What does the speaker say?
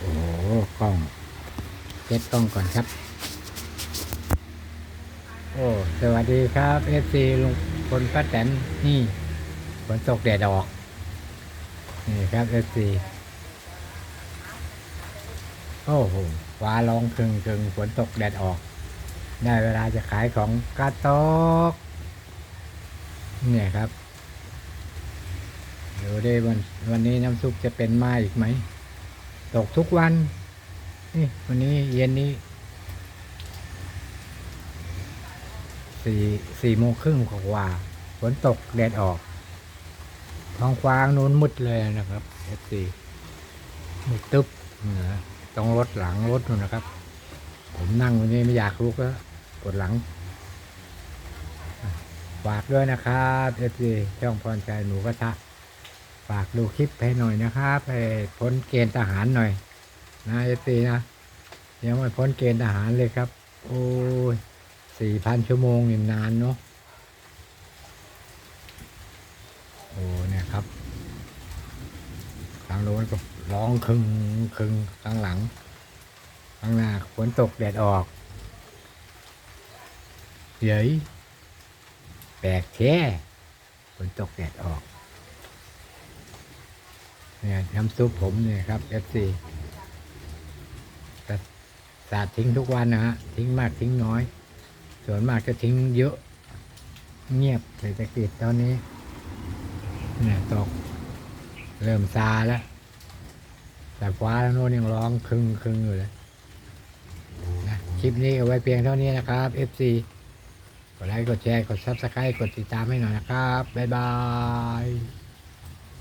โอ้กล้องเช็ดกล้องก่อนครับ โอ้สวัสดีครับเอฟซีลุงพลป้าแตนนี่ฝนตกแดดออก นี่ครับเอฟซีโอ้โหฟ้าร้องครึงครึงฝนตกแดดออก ได้เวลาจะขายของกาตกเนี่ยครับ เดี๋ยวได้วันวันนี้น้ำซุปจะเป็นม้อีกไหม ตกทุกวัน นี่วันนี้เย็นนี้สี่สี่โมงครึ่งกว่าฝนตกแดดออก ท้องฟ้านู้นมืดเลยนะครับเอฟซีมืดตึ๊บนะต้องรถหลังรถนู่นนะครับ ผมนั่งวันนี้ไม่อยากลุกแล้วปวดหลังฝากด้วยนะครับเอฟซีช่องพรใจหนูกระทะ ฝากดูคลิปให้หน่อยนะครับให้พ้นเกณฑ์ทหารหน่อยนะเอฟซีนะยังไม่พ้นเกณฑ์ทหารเลยครับ โอ้ยสี่พันชั่วโมงนี่นานเนาะโอ้เนี่ยครับทางโน้นก็ร้องคึงคึงข้างหลังข้างหน้าฝนตกแดดออกเย้ยแปลกแท้ฝนตกแดดออก เนี่ยน้ำซุปผมเนี่ยครับเอฟซีสาดทิ้งทุกวันนะฮะทิ้งมากทิ้งน้อย ส่วนมากจะทิ้งเยอะ เงียบเศรษฐกิจตอนนี้เนี่ยตก เริ่มซาแล้วแต่ฟ้าแล้วโน้นยังร้องครึงครึงอยู่เลยนะคลิปนี้เอาไว้เพียงเท่านี้นะครับ FC กดไลค์กดแชร์กด Subscribe กดติดตามให้หน่อยนะครับ บ๊ายบาย